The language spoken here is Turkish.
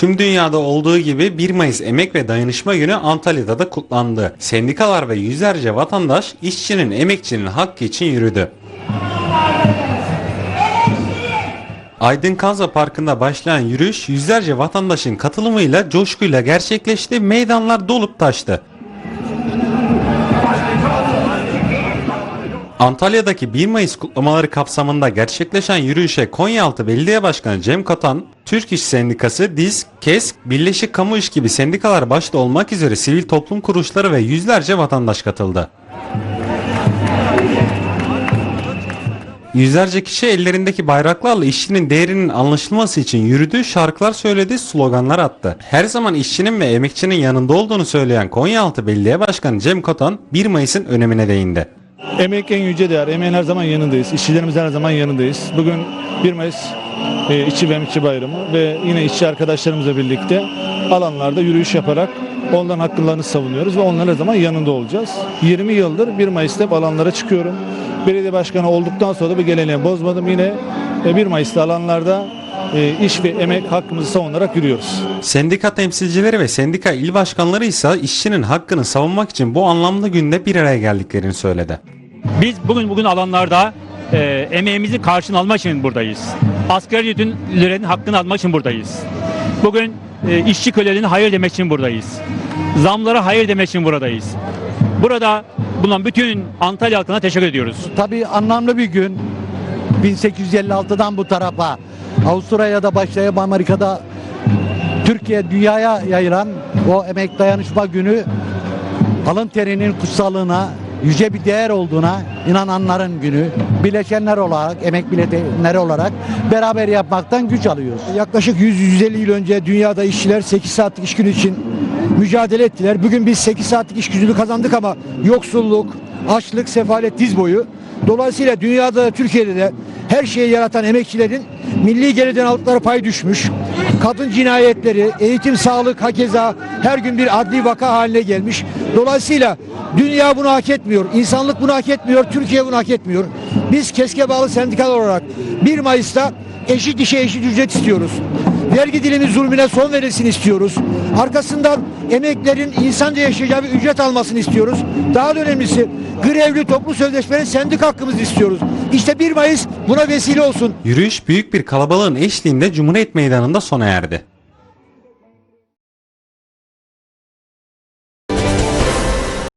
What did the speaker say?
Tüm dünyada olduğu gibi 1 Mayıs Emek ve Dayanışma Günü Antalya'da da kutlandı. Sendikalar ve yüzlerce vatandaş işçinin, emekçinin hakkı için yürüdü. Aydın Kanza Parkı'nda başlayan yürüyüş yüzlerce vatandaşın katılımıyla coşkuyla gerçekleşti, meydanlar dolup taştı. Antalya'daki 1 Mayıs kutlamaları kapsamında gerçekleşen yürüyüşe Konyaaltı Belediye Başkanı Cem Katan, Türk İş Sendikası, DİSK, KESK, Birleşik Kamu İş gibi sendikalar başta olmak üzere sivil toplum kuruluşları ve yüzlerce vatandaş katıldı. Yüzlerce kişi ellerindeki bayraklarla işçinin değerinin anlaşılması için yürüdü, şarkılar söyledi, sloganlar attı. Her zaman işçinin ve emekçinin yanında olduğunu söyleyen Konyaaltı Belediye Başkanı Cem Kotan 1 Mayıs'ın önemine değindi. Emek en yüce değer. Emeğin her zaman yanındayız. İşçilerimizin her zaman yanındayız. Bugün 1 Mayıs e, İşçi ve Emekçi Bayramı ve yine işçi arkadaşlarımızla birlikte alanlarda yürüyüş yaparak onların haklarını savunuyoruz ve onların her zaman yanında olacağız. 20 yıldır 1 Mayıs'ta hep alanlara çıkıyorum. Belediye başkanı olduktan sonra da bu geleneği bozmadım. Yine e, 1 Mayıs'ta alanlarda e, iş ve emek hakkımızı savunarak yürüyoruz. Sendika temsilcileri ve sendika il başkanları ise işçinin hakkını savunmak için bu anlamlı günde bir araya geldiklerini söyledi. Biz bugün bugün alanlarda e, emeğimizi karşılığını almak için buradayız. Asgari ücretlilerin hakkını almak için buradayız. Bugün e, işçi kölelerine hayır demek için buradayız. Zamlara hayır demek için buradayız. Burada bulunan bütün Antalya halkına teşekkür ediyoruz. Tabii anlamlı bir gün. 1856'dan bu tarafa Avustralya'da başlayıp Amerika'da Türkiye dünyaya yayılan o emek dayanışma günü alın terinin kutsallığına yüce bir değer olduğuna inananların günü bileşenler olarak emek biletenleri olarak beraber yapmaktan güç alıyoruz. Yaklaşık 100-150 yıl önce dünyada işçiler 8 saatlik iş günü için mücadele ettiler. Bugün biz 8 saatlik iş gücünü kazandık ama yoksulluk, açlık, sefalet diz boyu. Dolayısıyla dünyada da Türkiye'de de her şeyi yaratan emekçilerin milli gelirden aldıkları pay düşmüş. Kadın cinayetleri, eğitim, sağlık, hakeza her gün bir adli vaka haline gelmiş. Dolayısıyla dünya bunu hak etmiyor, insanlık bunu hak etmiyor, Türkiye bunu hak etmiyor. Biz keske bağlı sendikal olarak 1 Mayıs'ta eşit işe eşit ücret istiyoruz. Vergi dilimi zulmüne son verilsin istiyoruz. Arkasından emeklerin insanca yaşayacağı bir ücret almasını istiyoruz. Daha da önemlisi grevli toplu sözleşmenin sendik hakkımızı istiyoruz. İşte 1 Mayıs buna vesile olsun. Yürüyüş büyük bir kalabalığın eşliğinde Cumhuriyet Meydanı'nda sona erdi.